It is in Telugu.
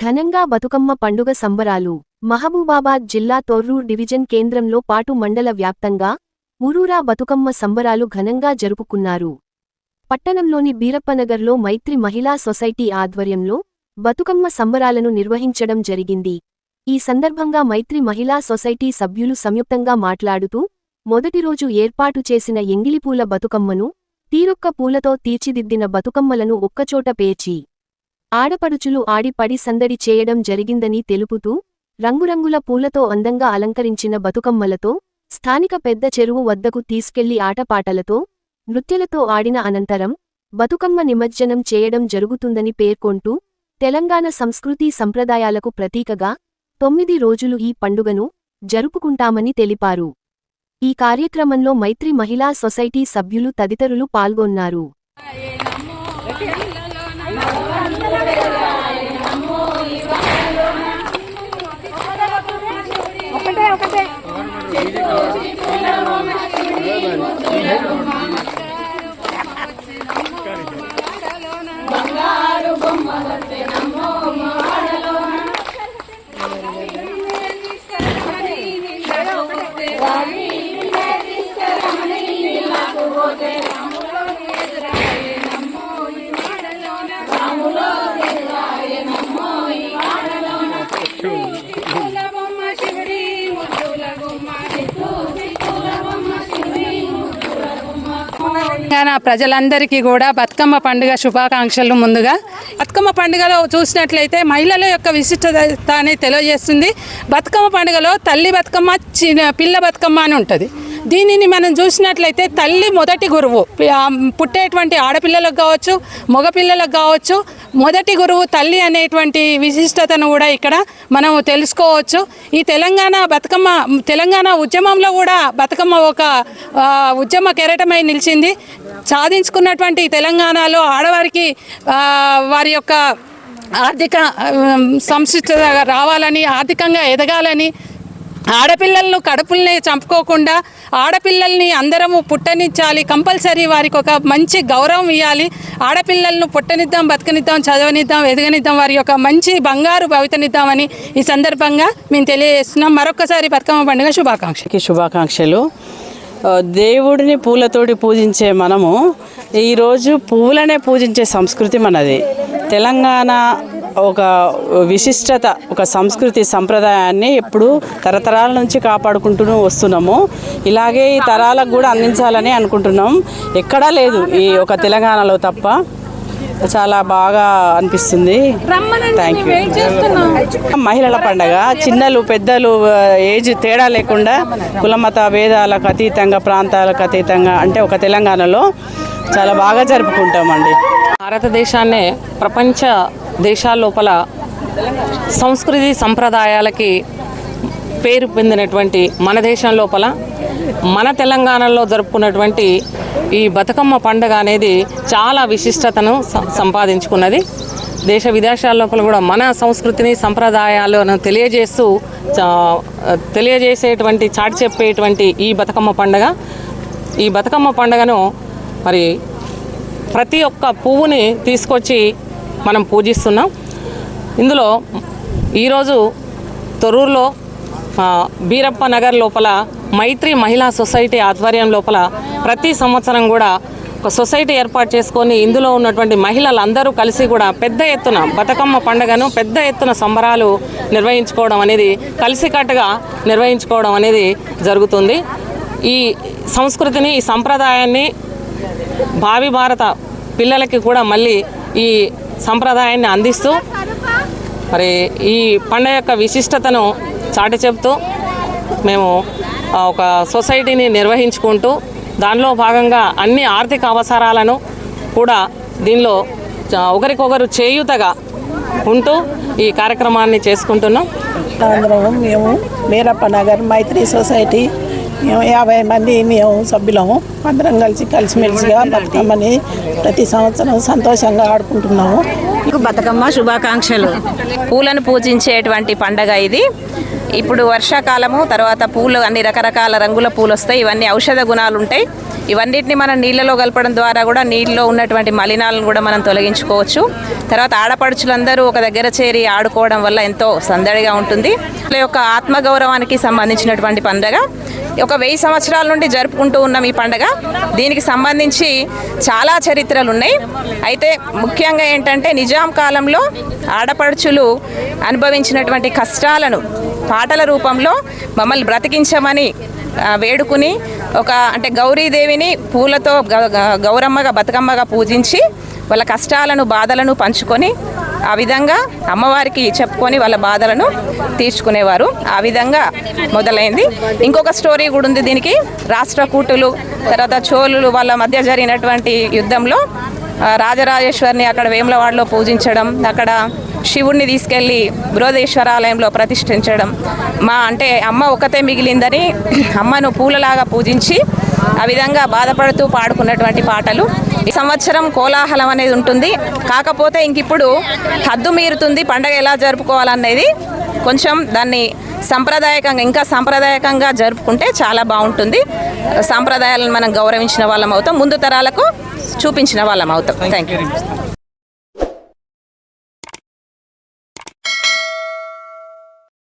ఘనంగా బతుకమ్మ పండుగ సంబరాలు. మహబూబాబాద్ జిల్లా తొర్రూర్ డివిజన్ కేంద్రంలో పాటు మండల వ్యాప్తంగా మురూరా బతుకమ్మ సంబరాలు ఘనంగా జరుపుకున్నారు. పట్టణంలోని బీరప్పనగర్లో మైత్రి మహిళా సొసైటీ ఆధ్వర్యంలో బతుకమ్మ సంబరాలను నిర్వహించడం జరిగింది. ఈ సందర్భంగా మైత్రి మహిళా సొసైటీ సభ్యులు సంయుక్తంగా మాట్లాడుతూ మొదటి రోజు ఏర్పాటు చేసిన ఎంగిలిపూల బతుకమ్మను తీరొక్క పూలతో తీర్చిదిద్దిన బతుకమ్మలను ఒక్కచోట పేర్చి ఆడపడుచులు ఆడిపడి సందడి చేయడం జరిగిందని తెలుపుతూ రంగురంగుల పూలతో అందంగా అలంకరించిన బతుకమ్మలతో స్థానిక పెద్ద చెరువు వద్దకు తీసుకెళ్ళి ఆటపాటలతో నృత్యలతో ఆడిన అనంతరం బతుకమ్మ నిమజ్జనం చేయడం జరుగుతుందని పేర్కొంటూ తెలంగాణ సంస్కృతీ సంప్రదాయాలకు ప్రతీకగా తొమ్మిది రోజులు ఈ పండుగను జరుపుకుంటామని తెలిపారు. ఈ కార్యక్రమంలో మైత్రి మహిళా సొసైటీ సభ్యులు తదితరులు పాల్గొన్నారు. బంగారు బొమ్మల తెలంగాణ ప్రజలందరికీ కూడా బతుకమ్మ పండుగ శుభాకాంక్షలు ముందుగా. బతుకమ్మ పండుగలో చూసినట్లయితే మహిళల యొక్క విశిష్టత అనేది తెలియజేస్తుంది. బతుకమ్మ పండుగలో తల్లి బతుకమ్మ చిన్న పిల్ల బతుకమ్మ అని ఉంటుంది. దీనిని మనం చూసినట్లయితే తల్లి మొదటి గురువు. పుట్టేటువంటి ఆడపిల్లలకు కావచ్చు మగపిల్లలకు కావచ్చు మొదటి గురువు తల్లి అనేటువంటి విశిష్టతను కూడా ఇక్కడ మనం తెలుసుకోవచ్చు. ఈ తెలంగాణ బతుకమ్మ తెలంగాణ ఉద్యమంలో కూడా బతుకమ్మ ఒక ఉద్యమ కెరటమై నిలిచింది. సాధించుకున్నటువంటి తెలంగాణలో ఆడవారికి వారి యొక్క ఆర్థిక సంసిద్ధత రావాలని ఆర్థికంగా ఎదగాలని ఆడపిల్లలను కడుపుల్ని చంపుకోకుండా ఆడపిల్లల్ని అందరము పుట్టనిచ్చాలి. కంపల్సరీ వారికి ఒక మంచి గౌరవం ఇవ్వాలి ఆడపిల్లలను పుట్టనిద్దాం బతకనిద్దాం చదవనిద్దాం ఎదగనిద్దాం వారి యొక్క మంచి బంగారు భవితనిద్దామని ఈ సందర్భంగా మేము తెలియజేస్తున్నాం. మరొకసారి బతుకమ్మ పండుగ శుభాకాంక్షకి శుభాకాంక్షలు. దేవుడిని పూలతోటి పూజించే మనము ఈరోజు పువ్వులనే పూజించే సంస్కృతి మనది. తెలంగాణ ఒక విశిష్టత ఒక సంస్కృతి సంప్రదాయాన్ని ఎప్పుడు తరతరాల నుంచి కాపాడుకుంటూ వస్తున్నాము. ఇలాగే ఈ తరాలకు కూడా అందించాలని అనుకుంటున్నాం. ఎక్కడా లేదు ఈ ఒక తెలంగాణలో తప్ప. చాలా బాగా అనిపిస్తుంది. థ్యాంక్ యూ మహిళల పండగ చిన్నలు పెద్దలు ఏజ్ తేడా లేకుండా కులమత భేదాలకు అతీతంగా ప్రాంతాలకు అతీతంగా అంటే ఒక తెలంగాణలో చాలా బాగా జరుపుకుంటామండి. భారతదేశాన్నే ప్రపంచ దేశాల లోపల సంస్కృతి సంప్రదాయాలకి పేరు పొందినటువంటి మన దేశం లోపల మన తెలంగాణలో జరుపుకున్నటువంటి ఈ బతుకమ్మ పండుగ అనేది చాలా విశిష్టతను సంపాదించుకున్నది. దేశ విదేశాల లోపల కూడా మన సంస్కృతిని సంప్రదాయాలను తెలియజేస్తూ చా- తెలియజేసేటువంటి చాటి చెప్పేటువంటి ఈ బతుకమ్మ పండుగ. ఈ బతుకమ్మ పండుగను మరి ప్రతి ఒక్క పువ్వుని తీసుకొచ్చి మనం పూజిస్తున్నాం. ఇందులో ఈరోజు తొర్రూరులో బీరప్ప నగర్ లోపల మైత్రి మహిళా సొసైటీ ఆధ్వర్యం లోపల ప్రతి సంవత్సరం కూడా ఒక సొసైటీ ఏర్పాటు చేసుకొని ఇందులో ఉన్నటువంటి మహిళలందరూ కలిసి కూడా పెద్ద ఎత్తున బతుకమ్మ పండుగను పెద్ద ఎత్తున సంబరాలు నిర్వహించుకోవడం అనేది కలిసికట్టుగా నిర్వహించుకోవడం అనేది జరుగుతుంది. ఈ సంస్కృతిని ఈ సంప్రదాయాన్ని భావి భారత పిల్లలకి కూడా మళ్ళీ ఈ సంప్రదాయాన్ని అందిస్తూ మరి ఈ పండుగ యొక్క విశిష్టతను చాటి చెప్తూ మేము ఒక సొసైటీని నిర్వహించుకుంటూ దానిలో భాగంగా అన్ని ఆర్థిక అవసరాలను కూడా దీనిలో ఒకరికొకరు చేయూతగా ఉంటూ ఈ కార్యక్రమాన్ని చేసుకుంటున్నాం. మేము మీరప్ప నగర్ మైత్రి సొసైటీ యాభై మంది మేము సభ్యులము. అందరం కలిసి కలిసిమెలిసిగా బతుకమ్మని ప్రతి సంవత్సరం సంతోషంగా ఆడుకుంటున్నాము. మీకు బతుకమ్మ శుభాకాంక్షలు. పూలను పూజించేటువంటి పండగ ఇది. ఇప్పుడు వర్షాకాలము తర్వాత పూలు అన్ని రకరకాల రంగుల పూలు వస్తాయి ఇవన్నీ ఔషధ గుణాలు ఉంటాయి ఇవన్నిటిని మనం నీళ్ళలో కలపడం ద్వారా కూడా నీళ్ళలో ఉన్నటువంటి మలినాలను కూడా మనం తొలగించుకోవచ్చు. తర్వాత ఆడపడుచులందరూ ఒక దగ్గర చేరి ఆడుకోవడం వల్ల ఎంతో సందడిగా ఉంటుంది. వాళ్ళ యొక్క ఆత్మగౌరవానికి సంబంధించినటువంటి పండుగ. ఒక వెయ్యి సంవత్సరాల నుండి జరుపుకుంటూ ఉన్నాం ఈ పండుగ. దీనికి సంబంధించి చాలా చరిత్రలు ఉన్నాయి. అయితే ముఖ్యంగా ఏంటంటే నిజాం కాలంలో ఆడపడుచులు అనుభవించినటువంటి కష్టాలను పాటల రూపంలో మమ్మల్ని బ్రతికించమని వేడుకుని ఒక అంటే గౌరీదేవిని పూలతో గ- గౌరమ్మగా బతుకమ్మగా పూజించి వాళ్ళ కష్టాలను బాధలను పంచుకొని ఆ విధంగా అమ్మవారికి చెప్పుకొని వాళ్ళ బాధలను తీర్చుకునేవారు. ఆ విధంగా మొదలైంది. ఇంకొక స్టోరీ కూడా ఉంది దీనికి. రాష్ట్రకూటులు తర్వాత చోళులు వాళ్ళ మధ్య జరిగినటువంటి యుద్ధంలో రాజరాజేశ్వరిని అక్కడ వేములవాడలో పూజించడం అక్కడ శివుణ్ణి తీసుకెళ్ళి బృహదేశ్వరాలయంలో ప్రతిష్ఠించడం. మా అంటే అమ్మ ఒకతే మిగిలిందని అమ్మను పూలలాగా పూజించి ఆ విధంగా బాధపడుతూ పాడుకున్నటువంటి పాటలు. ఈ సంవత్సరం కోలాహలం అనేది ఉంటుంది. కాకపోతే ఇంక ఇప్పుడు హద్దు మీరుతుంది పండగ ఎలా జరుపుకోవాలనేది. కొంచెం దాన్ని సంప్రదాయకంగా ఇంకా సాంప్రదాయకంగా జరుపుకుంటే చాలా బాగుంటుంది. సాంప్రదాయాలను మనం గౌరవించిన వాళ్ళం అవుతాం. ముందు తరాలకు చూపించిన వాళ్ళం అవుతాం. Thank you